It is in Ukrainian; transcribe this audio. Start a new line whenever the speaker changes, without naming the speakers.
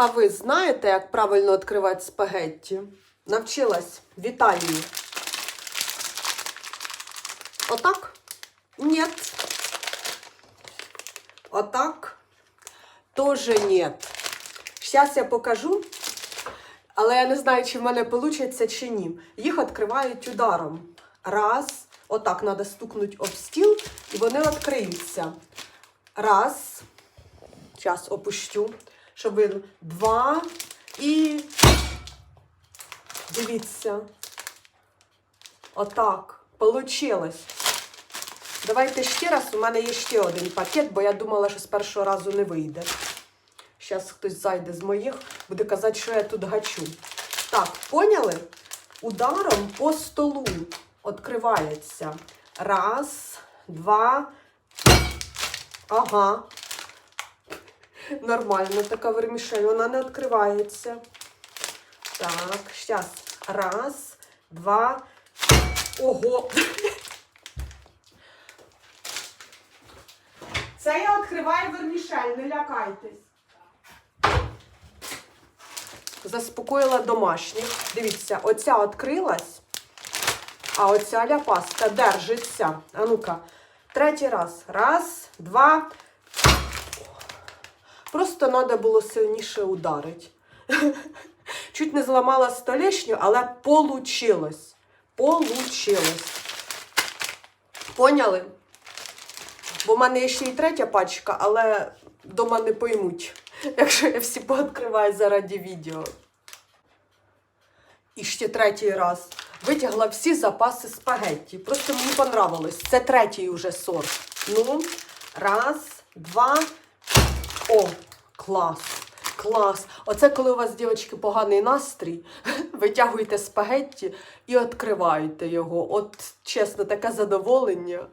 А ви знаєте, як правильно відкривати спагетті? Навчилась в Італії. Отак? Ні. Отак? Тоже нет. Зараз я покажу, але я не знаю, чи в мене вийде, чи ні. Їх відкривають ударом. Раз. Отак треба стукнути об стіл, і вони відкриються. Раз. Зараз опущу, щоб ви. Два. І. Дивіться. Отак. Получилось. Давайте ще раз. У мене є ще один пакет, бо я думала, що з першого разу не вийде. Зараз хтось зайде з моїх, буде казати, що я тут гачу. Так, поняли? Ударом по столу відкривається. Раз, два. Ага. Нормально така вермішель, вона не відкривається. Так, зараз. Раз, два. Ого. Це я відкриваю вермішель, не лякайтесь. Заспокоїла домашніх. Дивіться, оця відкрилась, а оця ляпаска держиться. А ну-ка, третій раз. Раз, два. Просто треба було сильніше ударити. Чуть не зламала столешню, але получилось. Получилось. Поняли? Бо в мене є ще й третя пачка, але дома не поймуть, якщо я всі пооткриваю заради відео. І ще третій раз. Витягла всі запаси спагетті. Просто мені понравилось. Це третій уже сорт. Ну, раз, два. Клас! Клас! Оце коли у вас, дівчатки, поганий настрій, витягуєте спагетті і відкриваєте його. От чесно, таке задоволення.